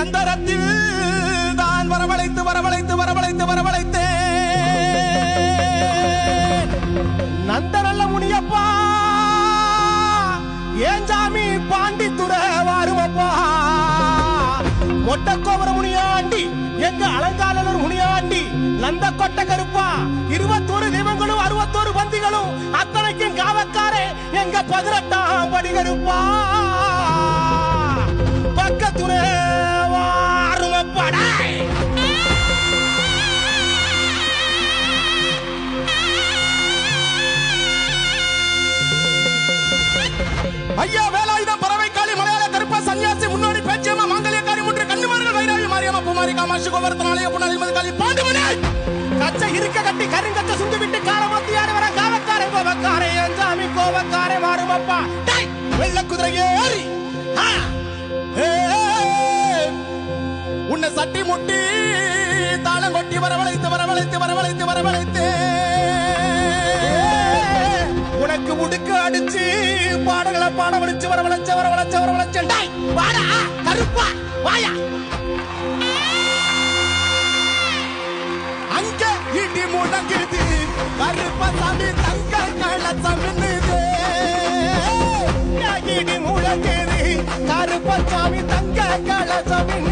அந்தரத்தில் தான் வரவழைத்து வரவழைத்து வரவழைத்து வரவழைத்தே. நந்தரல்ல முனியப்பா ஏஞ்சாமி பாண்டித்துறை வாருமப்பா மொட்டக்கோபுர முனியாண்டி எங்க அலங்காலூர் முனியாண்டி நந்த கொட்ட கருப்பா இருபத்தோரு தெய்வங்களும் அறுபத்தோரு பந்திகளும் அத்தனைக்கும் காவக்காரே எங்க பதினெட்டாம் படி கருப்பா. காமாட்சி இருக்க கட்டி கருங்கச்ச சுண்டு விட்டு யாரு வர? மாறுமப்பா டேய் வெள்ள ஏறி! உன்னை சட்டி முட்டி தாளம் கொட்டி வரவழைத்து வரவழைத்து வரவழைத்து வரவழைத்து! உனக்கு உடுக்கு அடிச்சு பாடங்களை பாட வலிச்சு வரவழைச்சு வரவழைச்சு வரவழைச்சு! முடங்குது கருப்பசாமி தங்க கள்ளச்சமின்னுது. இடி முழங்குது கருப்பசாமி தங்க கள்ளச்சமின்னுது.